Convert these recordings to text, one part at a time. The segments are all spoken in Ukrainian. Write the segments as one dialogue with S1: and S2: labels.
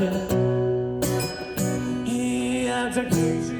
S1: Yeah, I jak crazy.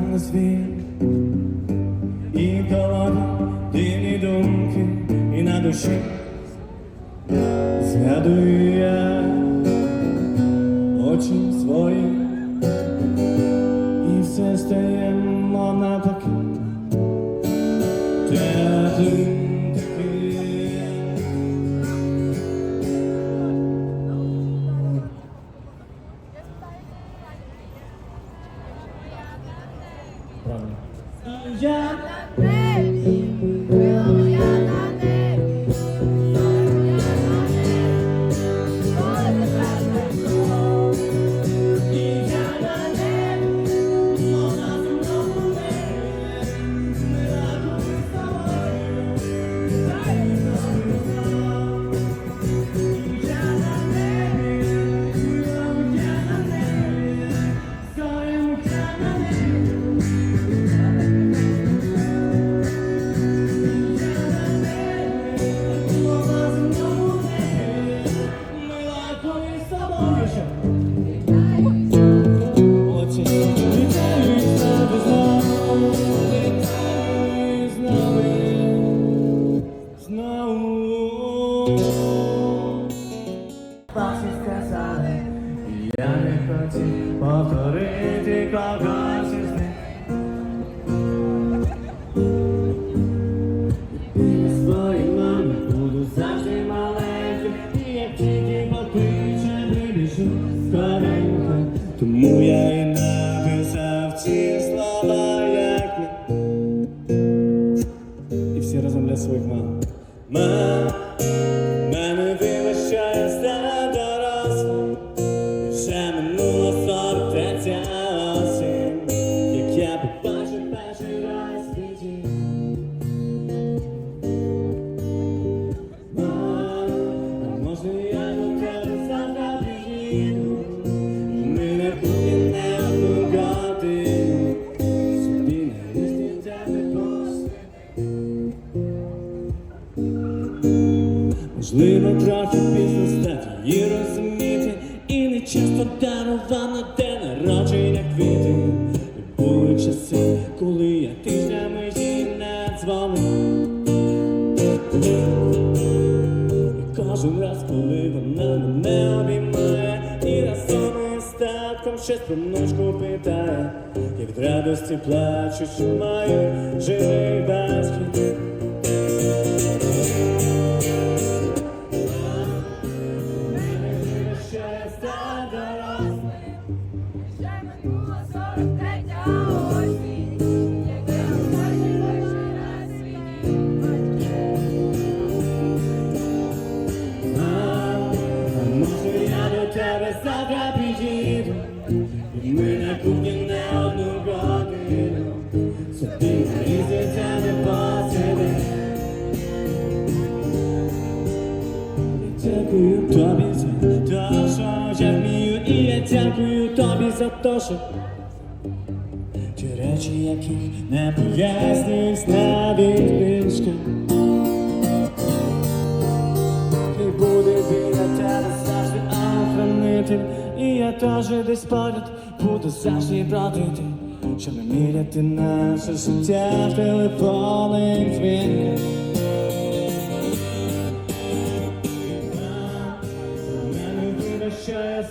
S1: на звір і голови дивні думки, і на душі. Згадую я очі свої, і все стає мов на таке. вами. І кожен раз, коли вона мене обіймає, і разом із татком щось про внучку питає, як в радості плачу, що маю живий безхід. родину, ми на кухні не одну родину, собі різниця не посиди. Дякую тобі за те, що я вмію, і я дякую тобі за те, що ті речі, яких не пояснив навіть книжка. Ти буде
S2: біля тебе завжди охранитель, теж десь поряд буду завжди бродити, щоб не міряти наше життя в телефонних дзвінках. Мене вибір, що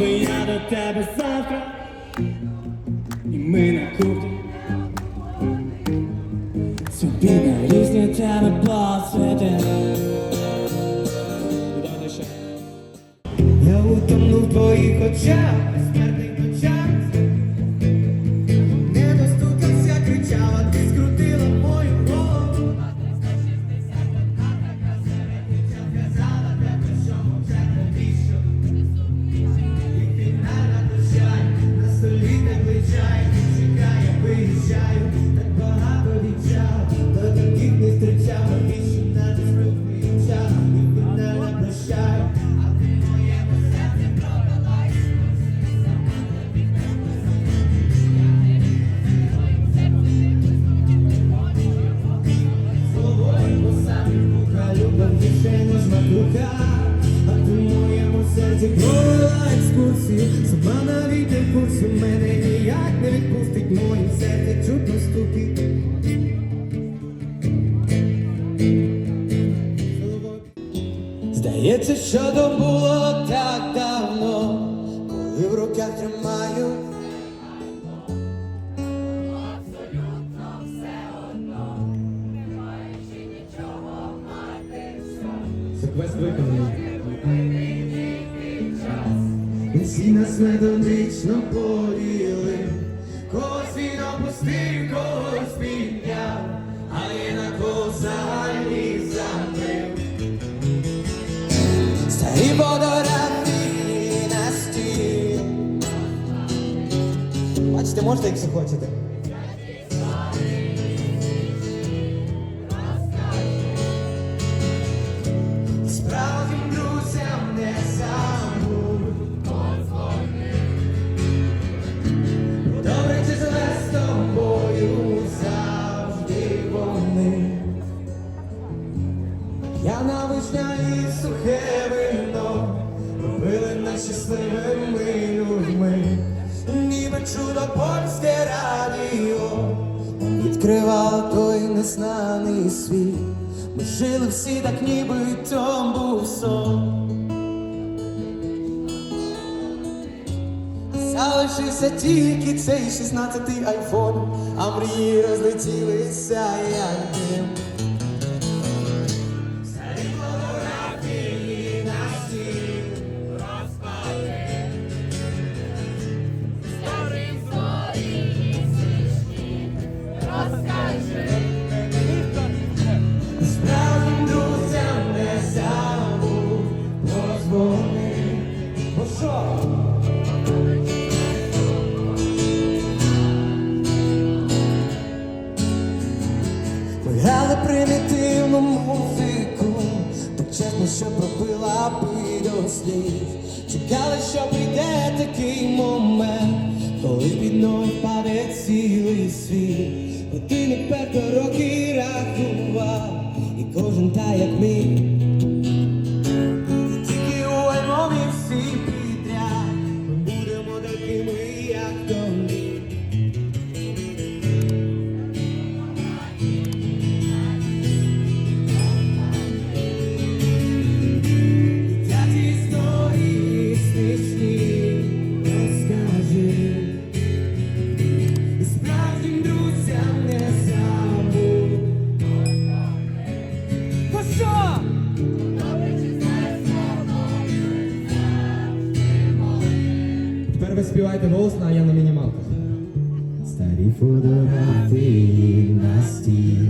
S2: можна я до тебе завтра? І ми на кухні. Собі на різні теми посвіти. Я утону в твоїх очах, провела екскурсію. Сама навіть не в курсі мене ніяк не відпустить моїм серці чутно стукіт. Здається, що то було так давно, коли в руках тримаю.
S3: Абсолютно все
S2: Всі нас методично поділи, когось він опустив, когось підняв, а я на кого взагалі забив. Старі водорати на стіл. Бачите, можете, якщо хочете. Нам відкривало той незнаний світ. Ми жили всі так, ніби то був сон. Залишився тільки цей 16-й айфон, а мрії розлетілися як дим. Що пропила би до слів. Чекали, що прийде такий момент, коли під ноги впаде цілий світ. Годинник перто роки рахував, і кожен та як міг.
S4: Ви голосно, а я на мінімалку.
S2: Старі фотографії на стіл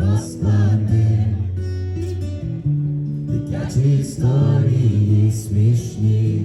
S2: розклади. Дитячі історії смішні.